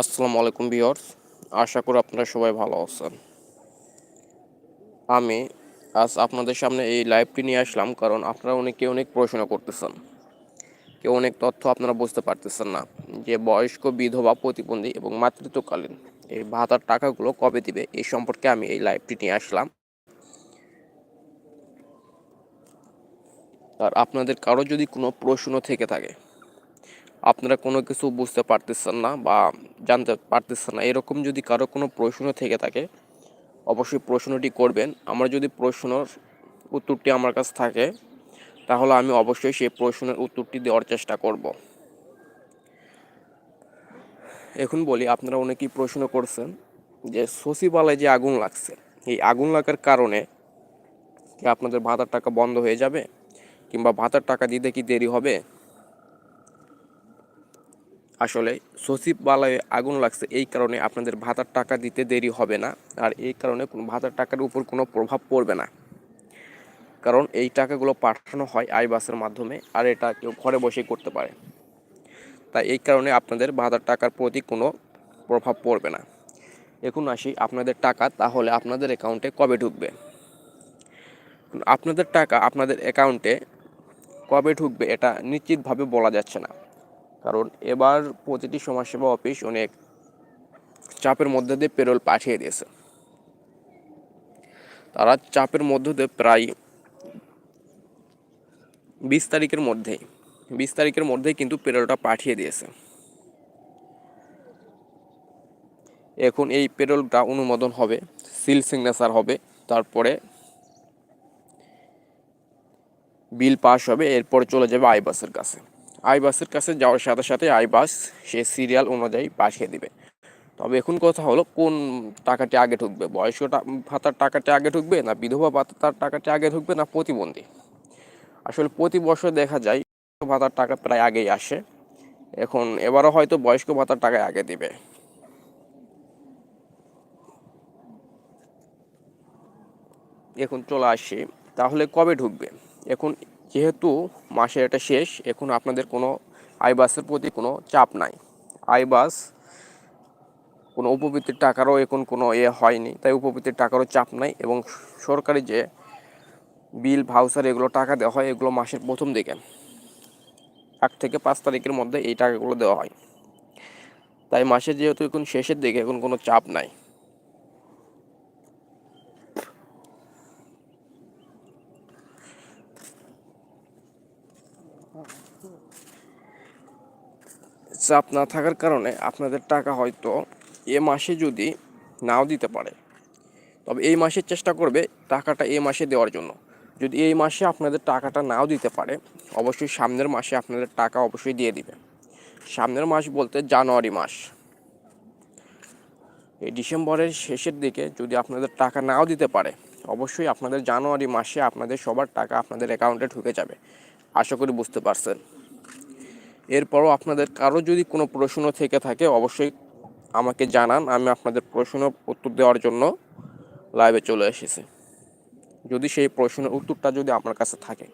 আসসালামু আলাইকুম ভিউয়ার্স, আশা করি আপনারা সবাই ভালো আছেন। আমি আজ আপনাদের সামনে এই লাইভটি নিয়ে আসলাম কারণ আপনারা অনেকে অনেক প্রশ্ন করতেছেন। কেউ অনেক তথ্য আপনারা বুঝতে পারতেছেন না যে বয়স্ক বিধবা প্রতিবন্ধী এবং মাতৃত্বকালীন এই ভাতার টাকাগুলো কবে দিবে এই সম্পর্কে আমি এই লাইভটি নিয়ে আসলাম। আর আপনাদের কারও যদি কোনো প্রশ্ন থেকে থাকে আপনারা কোনো কিছু বুঝতে পারতেছেন না বা জানতে পারতেছেন না, এরকম যদি কারও কোনো প্রশ্ন থেকে থাকে, অবশ্যই প্রশ্নটি করবেন। আমার যদি প্রশ্নর উত্তরটি আমার কাছে থাকে, তাহলে আমি অবশ্যই সেই প্রশ্নের উত্তরটি দেওয়ার চেষ্টা করব। এখন বলি, আপনারা অনেকেই প্রশ্ন করছেন যে সচিবালয়ে যে আগুন লাগছে, এই আগুন লাগার কারণে কি আপনাদের ভাতার টাকা বন্ধ হয়ে যাবে? কিংবা ভাতার টাকা দিতে কি দেরি হবে? আসলে সচিব সচিবালয়ে আগুন লাগছে, এই কারণে আপনাদের ভাতার টাকা দিতে দেরি হবে না। আর এই কারণে কোনো ভাতার টাকার উপর কোনো প্রভাব পড়বে না। কারণ এই টাকাগুলো পাঠানো হয় আই বাসের মাধ্যমে, আর এটা কেউ ঘরে বসেই করতে পারে। তাই এই কারণে আপনাদের ভাতার টাকার প্রতি কোনো প্রভাব পড়বে না। এখন আসি আপনাদের টাকা, তাহলে আপনাদের অ্যাকাউন্টে কবে ঢুকবে? আপনাদের টাকা আপনাদের অ্যাকাউন্টে কবে ঢুকবে, এটা নিশ্চিতভাবে বলা যাচ্ছে না। কারণ এবার প্রতিটি সমাজসেবা অফিস অনেক চাপের মধ্যে দিয়ে পেরোল পাঠিয়ে দিয়েছে। তারা চাপের মধ্যে দিয়ে প্রায় বিশ তারিখের মধ্যেই, বিশ তারিখের মধ্যেই কিন্তু পেরোলটা পাঠিয়ে দিয়েছে। এখন এই পেরোলটা অনুমোদন হবে সিল সিগনেচার হবে, তারপরে বিল পাস হবে, এরপর চলে যাবে আইবাসের কাছে। আইবাসের কাছে যাওয়ার সাথে সাথে আইবাস সে সিরিয়াল অনুযায়ী পাঠিয়ে দিবে। তবে এখন কথা হলো, কোন টাকাটি আগে ঢুকবে? বয়স্ক ভাতার টাকাটি আগে ঢুকবে না বিধবা ভাতার টাকাটি আগে ঢুকবে না প্রতিবন্ধী? আসলে প্রতি বছর দেখা যায় ভাতার টাকা প্রায় আগেই আসে। এখন এবারও হয়তো বয়স্ক ভাতার টাকায় আগে দিবে। এখন চলে আসি, তাহলে কবে ঢুকবে? এখন যেহেতু মাসের এটা শেষ, এখন আপনাদের কোনো আইবাসের প্রতি কোনো চাপ নাই। আইবাস, কোনো উপবৃত্তির টাকারও এখন কোনো এ হয়নি, তাই উপবৃত্তির টাকারও চাপ নাই এবং সরকারি যে বিল, ভাউচার, এগুলো টাকা দেওয়া হয়, এগুলো মাসের প্রথম দিকে। এক থেকে পাঁচ তারিখের মধ্যে এই টাকাগুলো দেওয়া হয়। তাই মাসের যেহেতু এখন শেষের দিকে, এখন কোনো চাপ নাই। চাপ না থাকার কারণে আপনাদের টাকা হয়তো এ মাসে যদি নাও দিতে পারে। তবে এই মাসে চেষ্টা করবে টাকাটা এই মাসে দেওয়ার জন্য। যদি এই মাসে আপনাদের টাকাটা নাও দিতে পারে, অবশ্যই সামনের মাসে আপনাদের টাকা অবশ্যই দিয়ে দিবে। সামনের মাস বলতে জানুয়ারি মাস। এই ডিসেম্বরের শেষের দিকে যদি আপনাদের টাকা নাও দিতে পারে, অবশ্যই আপনাদের জানুয়ারি মাসে আপনাদের সবার টাকা আপনাদের অ্যাকাউন্টে ঢুকে যাবে। আশা করি বুঝতে পারছেন। এরপরও আপনাদের কারও যদি কোনো প্রশ্ন থেকে থাকে, অবশ্যই আমাকে জানান। আমি আপনাদের প্রশ্ন উত্তর দেওয়ার জন্য লাইভে চলে এসেছি। যদি সেই প্রশ্নের উত্তরটা যদি আপনার কাছে থাকে।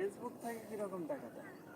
ফেসবুক থেকে কীরকম টাকা দেয়